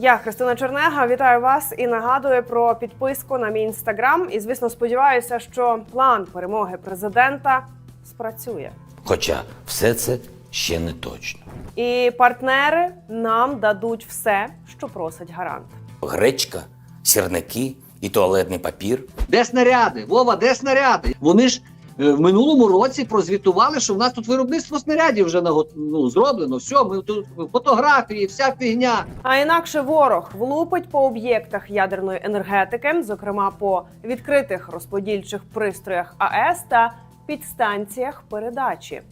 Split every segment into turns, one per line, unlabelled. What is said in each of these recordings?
Я Христина Чернега, вітаю вас і нагадую про підписку на мій інстаграм. І звісно, сподіваюся, що план перемоги президента спрацює.
Хоча все це ще не точно.
І партнери нам дадуть все, що просить гарант.
Гречка, сірники і туалетний папір.
Де снаряди? Вова, де снаряди? Вони ж в минулому році прозвітували, що в нас тут виробництво снарядів вже ну, зроблено. Все, ми тут фотографії, вся фігня.
А інакше ворог влупить по об'єктах ядерної енергетики, зокрема по відкритих розподільчих пристроях АЕС та підстанціях передачі.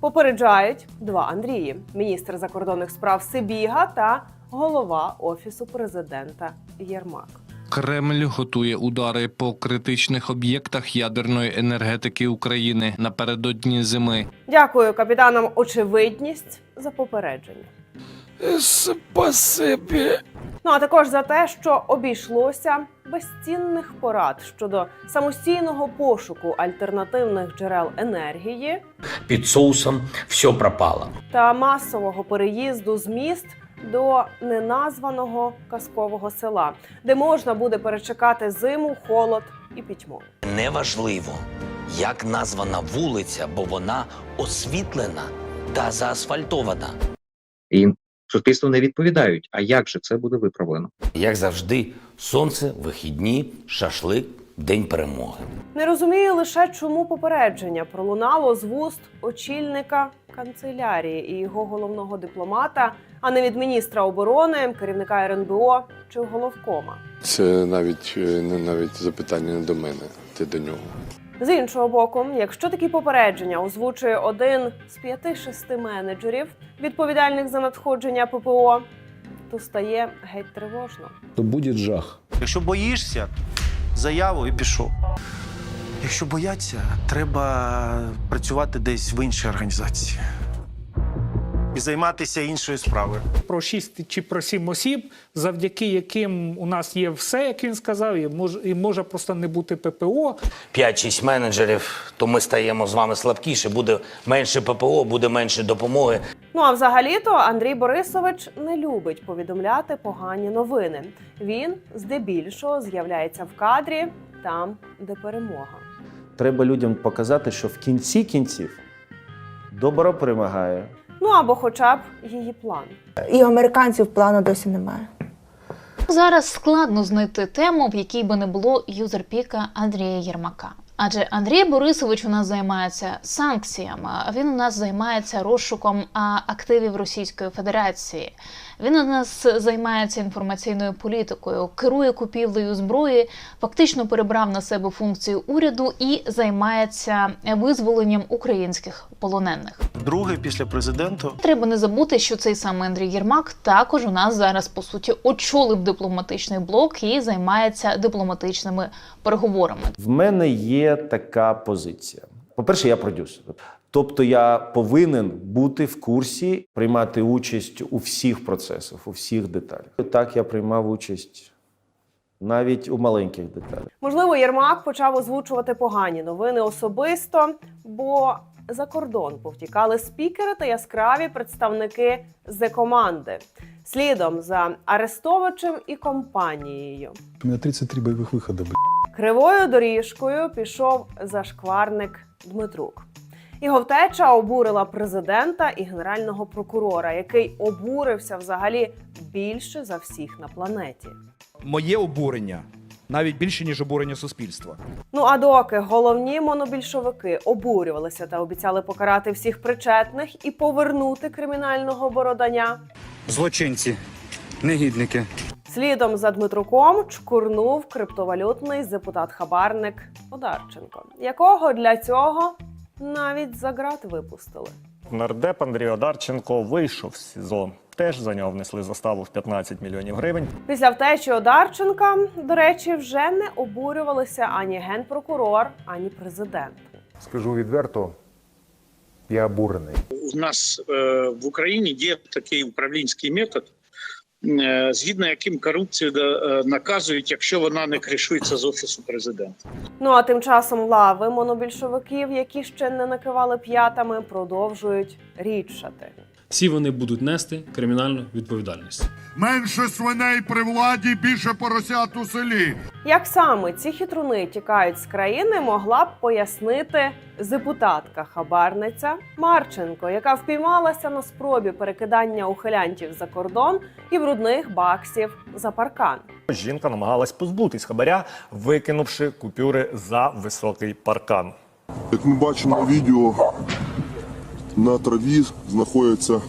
Попереджають два Андрії: міністр закордонних справ Сибіга та голова офісу президента Єрмак.
Кремль готує удари по критичних об'єктах ядерної енергетики України напередодні зими.
Дякую капітанам очевидність за попередження.
Спасибі.
Ну а також за те, що обійшлося без цінних порад щодо самостійного пошуку альтернативних джерел енергії
Під соусом все пропало.
та масового переїзду з міст до неназваного казкового села, де можна буде перечекати зиму, холод і пітьму.
Неважливо, як названа вулиця, бо вона освітлена та заасфальтована.
і суспільству не відповідають. А як же це буде виправлено?
Як завжди, сонце, вихідні, шашлик, день перемоги.
Не розумію лише, чому попередження пролунало з вуст очільника канцелярії і його головного дипломата, а не від міністра оборони, керівника РНБО чи головкома.
Це навіть е, не навіть запитання не до мене, це до нього.
З іншого боку, якщо такі попередження озвучує один з п'яти-шести менеджерів, відповідальних за надходження ППО, то стає геть тривожно.
то буде жах.
Якщо боїшся, заяву і пішов. Якщо бояться, треба працювати десь в іншій організації і займатися іншою справою.
про 6 чи про 7 осіб, завдяки яким у нас є все, як він сказав, і може, і може просто не бути ППО.
5-6 менеджерів, то ми стаємо з вами слабкіше. Буде менше ППО, буде менше допомоги.
Ну а взагалі-то Андрій Борисович не любить повідомляти погані новини. Він здебільшого з'являється в кадрі там, де перемога.
Треба людям показати, що в кінці кінців добро перемагає.
Ну або хоча б її план.
І у американців плану досі немає.
Зараз складно знайти тему, в якій би не було юзерпіка Андрія Єрмака. Адже Андрій Борисович у нас займається санкціями, а він у нас займається розшуком активів Російської Федерації. Він у нас займається інформаційною політикою, керує купівлею зброї, фактично перебрав на себе функцію уряду і займається визволенням українських полонених.
Другий після президента
Треба не забути, що цей самий Андрій Єрмак також у нас зараз по суті очолив дипломатичний блок і займається дипломатичними переговорами.
В мене є така позиція. По-перше, я продюсер. Тобто я повинен бути в курсі, приймати участь у всіх процесах, у всіх деталях. Так я приймав участь навіть у маленьких деталях.
Можливо, Єрмак почав озвучувати погані новини особисто, бо за кордон повтікали спікери та яскраві представники зе команди. Слідом за Арестовичем і компанією.
У меня 33 боевых выхода, блядь.
Кривою доріжкою пішов зашкварник Дмитрук. Його втеча обурила президента і генерального прокурора, який обурився взагалі більше за всіх на планеті.
Моє обурення навіть більше ніж обурення суспільства.
Ну а доки головні монобільшовики обурювалися та обіцяли покарати всіх причетних і повернути кримінального бородання,
Злочинці, негідники.
слідом за Дмитруком чкурнув криптовалютний депутат-хабарник Одарченко, якого для цього навіть за ґрат випустили.
Нардеп Андрій Одарченко вийшов з СІЗО. Теж за нього внесли заставу в 15 мільйонів гривень.
Після втечі Одарченка, до речі, вже не обурювалися ані генпрокурор, ані президент.
Скажу відверто, я обурений.
У нас е, в Україні є такий управлінський метод, згідно яким корупцію е, наказують, якщо вона не кришується з офісу президента.
Ну а тим часом лави монобільшовиків, які ще не накивали п'ятами, продовжують рідшати.
Всі вони будуть нести кримінальну відповідальність.
Менше свиней при владі, більше поросят у селі.
Як саме ці хитруни тікають з країни, могла б пояснити депутатка хабарниця Марченко, яка впіймалася на спробі перекидання ухилянтів за кордон і брудних баксів за паркан.
Жінка намагалась позбутись хабаря, викинувши купюри за високий паркан.
Як ми бачимо на відео, на траві знаходяться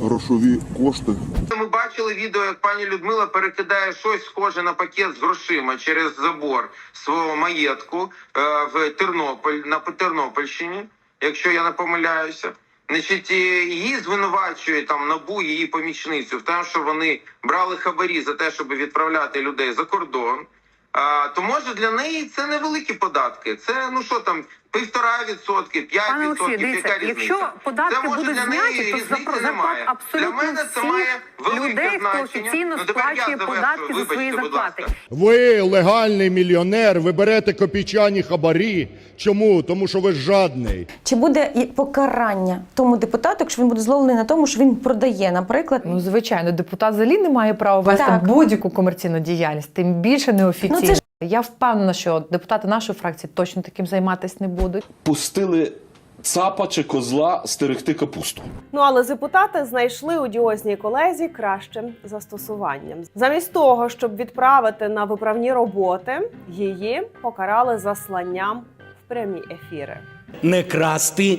грошові кошти.
Ми бачили відео, як пані Людмила перекидає щось схоже на пакет з грошима через забор свого маєтку е, в Тернополь на Тернопільщині, якщо я не помиляюся. Значить, її звинувачує там набу її помічницю в тому, що вони брали хабарі за те, щоб відправляти людей за кордон. А, то може для неї це невеликі податки. Це ну що там, півтора відсотки, п'ять відсотків.
дивіться,
Яка різниця?
якщо податки
Це, може,
будуть зняті, то запро- зарплат абсолютно
для мене це має
людей, хто офіційно
Ну,
сплачує податки за свої зарплати.
Ви легальний мільйонер, ви берете копійчані хабарі. Чому? Тому що ви жадний.
Чи буде покарання тому депутату, якщо він буде зловлений на тому, що він продає, наприклад,
Ну, звичайно, депутат взагалі не має права вести
Так.
будь-яку комерційну діяльність, тим більше неофіційно.
Ну, це ж-
Я впевнена, що депутати нашої фракції точно таким займатися не будуть.
Пустили цапа чи козла стерегти капусту.
Ну але депутати знайшли одіозній колезі краще застосування. Замість того, щоб відправити на виправні роботи, її покарали засланням в прямі ефіри.
Не красти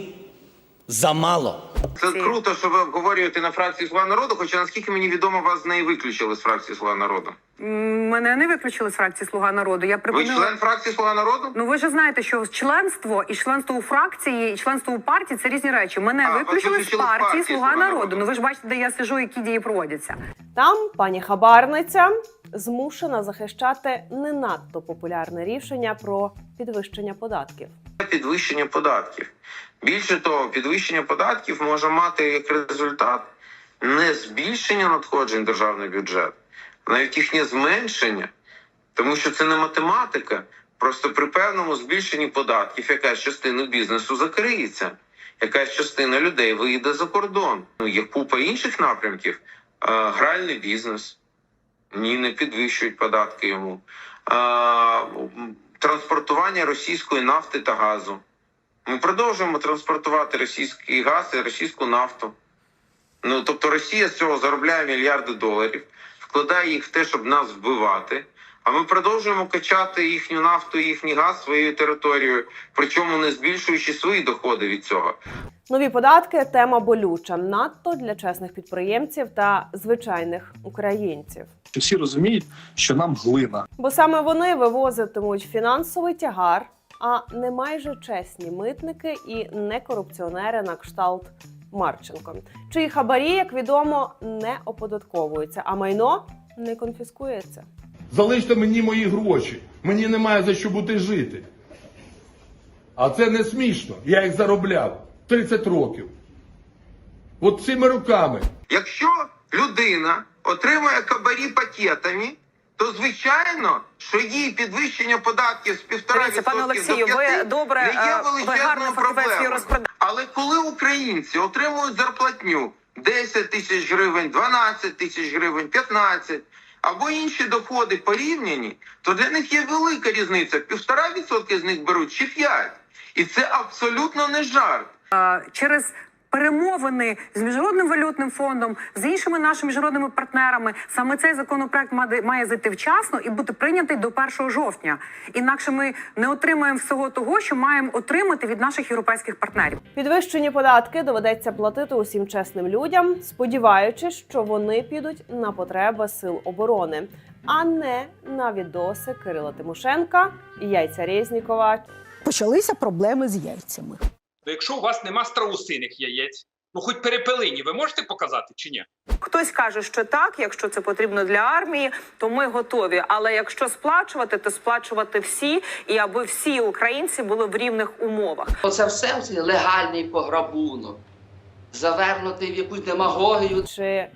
замало. Це круто, що ви обговорюєте на фракції Слуга народу, хоча наскільки мені відомо, вас з неї виключили з фракції Слуга народу.
Мене не виключили з фракції Слуга народу. Я
Ви член фракції Слуга народу?
Ну ви ж знаєте, що членство і членство у фракції, і членство у партії це різні речі. Мене
А,
виключили з
виключили з
партії
партії
Слуга
«Слуга
народу.
народу».
Ну ви ж бачите, де я сижу, які дії проводяться.
Там пані хабарниця змушена захищати не надто популярне рішення про підвищення податків.
Підвищення податків. Більше того, підвищення податків може мати як результат не збільшення надходжень в державний бюджет, а навіть їхнє зменшення, тому що це не математика. Просто при певному збільшенні податків якась частина бізнесу закриється, якась частина людей виїде за кордон. Ну є купа інших напрямків. Гральний бізнес. Ні, не підвищують податки йому. А, транспортування російської нафти та газу. Ми продовжуємо транспортувати російський газ і російську нафту. Ну тобто Росія з цього заробляє мільярди доларів, вкладає їх в те, щоб нас вбивати. А ми продовжуємо качати їхню нафту, їхній газ своєю територією, причому не збільшуючи свої доходи від цього.
Нові податки тема болюча надто для чесних підприємців та звичайних українців.
Всі розуміють, що нам глина.
Бо саме вони вивозитимуть фінансовий тягар, а не майже чесні митники і не корупціонери на кшталт Марченко, чиї хабарі, як відомо, не оподатковуються, а майно не конфіскується.
Залиште мені мої гроші. Мені немає за що бути жити. А це не смішно. Я їх заробляв 30 років. От цими руками.
Якщо людина отримує хабарі пакетами, то звичайно, що її підвищення податків з півтора
пане Олексію, ви добре,
не є
е,
величезною проблемою. Але коли українці отримують зарплатню 10 тисяч гривень, 12 тисяч гривень, 15 або інші доходи порівняні, то для них є велика різниця. Півтора відсотки з них беруть чи 5. І це абсолютно не жарт.
через перемовини з міжнародним валютним фондом, з іншими нашими міжнародними партнерами. Саме цей законопроект має, зайти вчасно і бути прийнятий до 1 жовтня. Інакше ми не отримаємо всього того, що маємо отримати від наших європейських партнерів.
Підвищені податки доведеться платити усім чесним людям, сподіваючись, що вони підуть на потреби сил оборони, а не на відоси Кирила Тимошенка і яйця Резнікова
почалися проблеми з яйцями.
То якщо у вас нема страусиних яєць, ну хоч перепелині, ви можете показати чи ні?
Хтось каже, що так, якщо це потрібно для армії, то ми готові. Але якщо сплачувати, то сплачувати всі, і аби всі українці були в рівних умовах.
Оце все легальний пограбунок, завернутий в якусь демагогію.
чи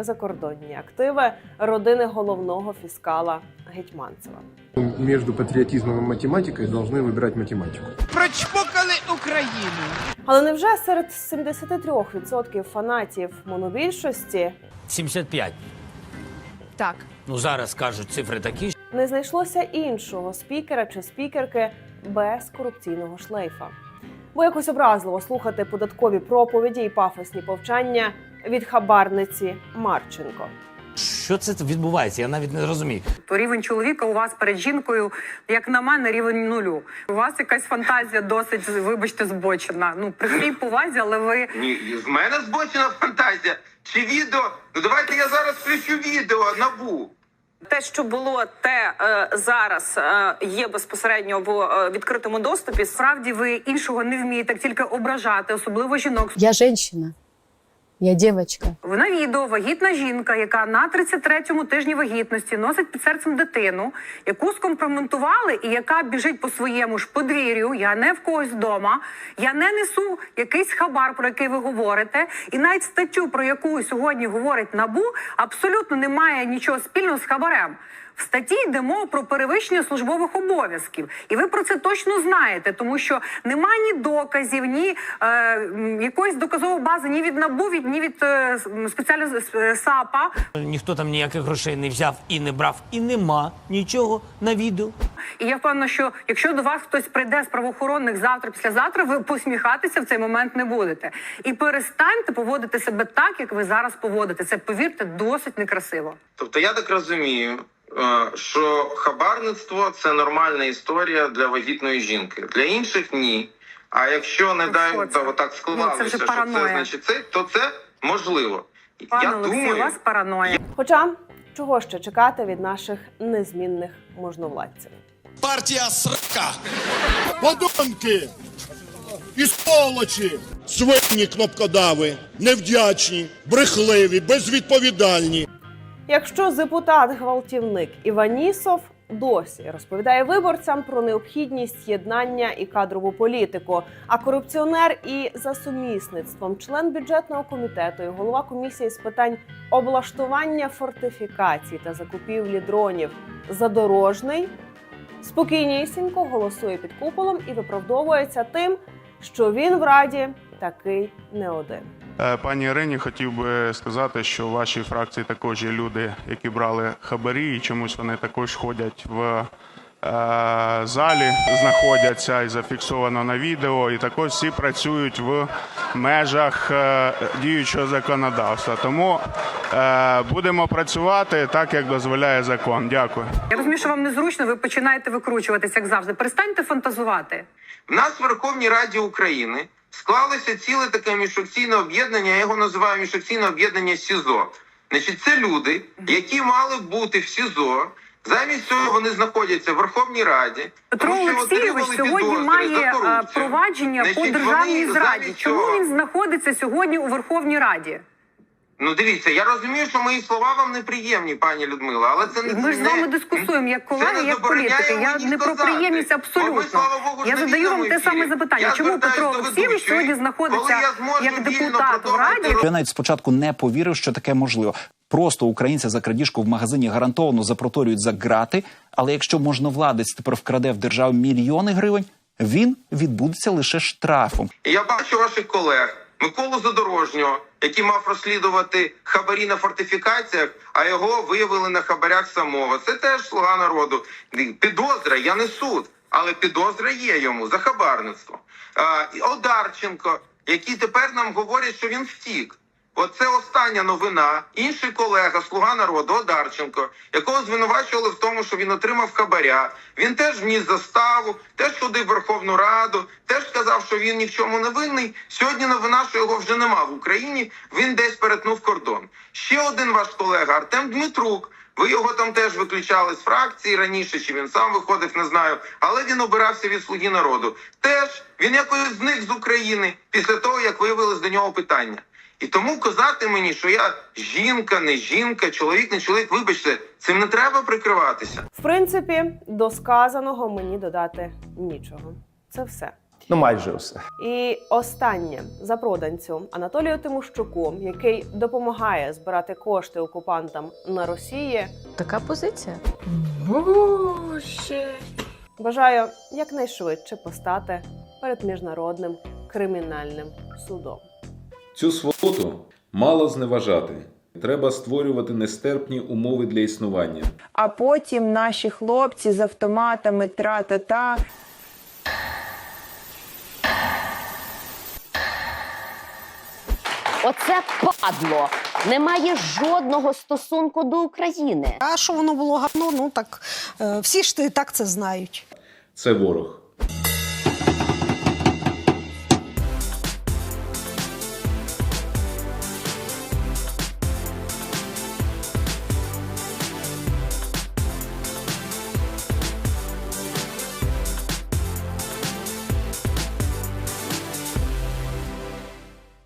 закордонні активи родини головного фіскала Гетьманцева.
Между патриотизмом и математикой должны выбирать математику.
Прочпокали Україну.
Але невже серед 73% фанатів монобільшості
75.
так
Ну зараз кажуть цифри такі.
не знайшлося іншого спікера чи спікерки без корупційного шлейфа? Бо якось образливо слухати податкові проповіді і пафосні повчання від хабарниці Марченко.
Що це відбувається? Я навіть не розумію.
То рівень чоловіка у вас перед жінкою, як на мене, рівень нулю. У вас якась фантазія досить, вибачте, збочена. Ну при всій повазі, але ви
Ні, з мене збочена фантазія. Чи відео? Ну давайте я зараз включу відео набу.
те, що було, те е, зараз е, є безпосередньо в е, відкритому доступі. Справді ви іншого не вмієте, як тільки ображати, особливо жінок.
Я женщина. Я девочка.
Ви на відео вагітна жінка, яка на 33-му тижні вагітності носить під серцем дитину, яку скомпроментували, і яка біжить по своєму ж подвір'ю. Я не в когось вдома. Я не несу якийсь хабар, про який ви говорите. І навіть статтю, про яку сьогодні говорить набу, абсолютно не має нічого спільного з хабарем. В статті йде мова про перевищення службових обов'язків, і ви про це точно знаєте, тому що немає ні доказів, ні е, якоїсь доказової бази, ні від НАБУ, від ні від е, спеціального САПа.
Ніхто там ніяких грошей не взяв і не брав, і нема нічого на відео.
І я впевнена, що якщо до вас хтось прийде з правоохоронних завтра, післязавтра, ви посміхатися в цей момент не будете. І перестаньте поводити себе так, як ви зараз поводите. Це повірте, досить некрасиво.
Тобто я так розумію, е, що хабарництво це нормальна історія для вагітної жінки. Для інших ні. А якщо не
Ну,
дай
що це?
та отак
Ну, це
склалося,
вже
що це значить це, то це можливо.
Пане
я
Олексію,
думаю,
у вас параноя.
Хоча чого ще чекати від наших незмінних можновладців?
Партія срака. Подонки і сволочі. Свині кнопкодави, невдячні, брехливі, безвідповідальні.
Якщо депутат-гвалтівник Іванісов досі розповідає виборцям про необхідність єднання і кадрову політику, а корупціонер і за сумісництвом член бюджетного комітету і голова комісії з питань облаштування фортифікацій та закупівлі дронів задорожний спокійнісінько голосує під куполом і виправдовується тим, що він в раді такий не один.
Е, Пані Ірині, хотів би сказати, що в вашій фракції також є люди, які брали хабарі, і чомусь вони також ходять в е, залі, знаходяться і зафіксовано на відео, і також всі працюють в межах е, діючого законодавства. Тому будемо працювати так, як дозволяє закон. Дякую.
Я розумію, що вам незручно, ви починаєте викручуватися, як завжди. Перестаньте фантазувати.
В нас в Верховній Раді України склалося ціле таке міжфракційне об'єднання. Я його називаю міжфракційне об'єднання СІЗО. Значить, це люди, які мали бути в СІЗО. Замість цього вони знаходяться в Верховній Раді.
Петро Олексійович сьогодні має провадження
Значить,
по
державній
зраді. Чому
цього-
він знаходиться сьогодні у Верховній Раді?
Ну дивіться, я розумію, що мої слова вам неприємні, пані Людмила, але це не
Ми ж з вами дискусуємо як колеги, як політики. Я не про приємність абсолютно. Я задаю вам те саме запитання. Чому Петро Олексійович сьогодні знаходиться як депутат в Раді?
Я навіть спочатку не повірив, що таке можливо. Просто українця за крадіжку в магазині гарантовано запроторюють за грати. Але якщо можновладець тепер вкраде в державу мільйони гривень, він відбудеться лише штрафом.
Я бачу ваших колег Миколу Задорожнього, який мав розслідувати хабарі на фортифікаціях, а його виявили на хабарях самого. Це теж слуга народу. Підозра, я не суд, але підозра є йому за хабарництво. Одарченко, який тепер нам говорять, що він втік. Оце остання новина. Інший колега, слуга народу, Одарченко, якого звинувачували в тому, що він отримав хабаря. Він теж вніс заставу, теж ходив в Верховну Раду, теж сказав, що він ні в чому не винний. Сьогодні новина, що його вже нема в Україні. Він десь перетнув кордон. Ще один ваш колега Артем Дмитрук. Ви його там теж виключали з фракції раніше, чи він сам виходив, не знаю. Але він обирався від слуги народу. Теж він якось зник з України після того, як виявилось до нього питання. І тому казати мені, що я жінка, не жінка, чоловік, не чоловік, вибачте, цим не треба прикриватися.
В принципі, до сказаного мені додати нічого. Це все.
Ну, майже все.
І останнє за проданцю Анатолію Тимощуку, який допомагає збирати кошти окупантам на Росії.
Така позиція.
Бажаю якнайшвидше постати перед міжнародним кримінальним судом.
Цю свободу мало зневажати. Треба створювати нестерпні умови для існування.
А потім наші хлопці з автоматами тра-та-та.
Оце падло не має жодного стосунку до України.
А що воно було гавно, ну так е, всі ж і так це знають.
Це ворог.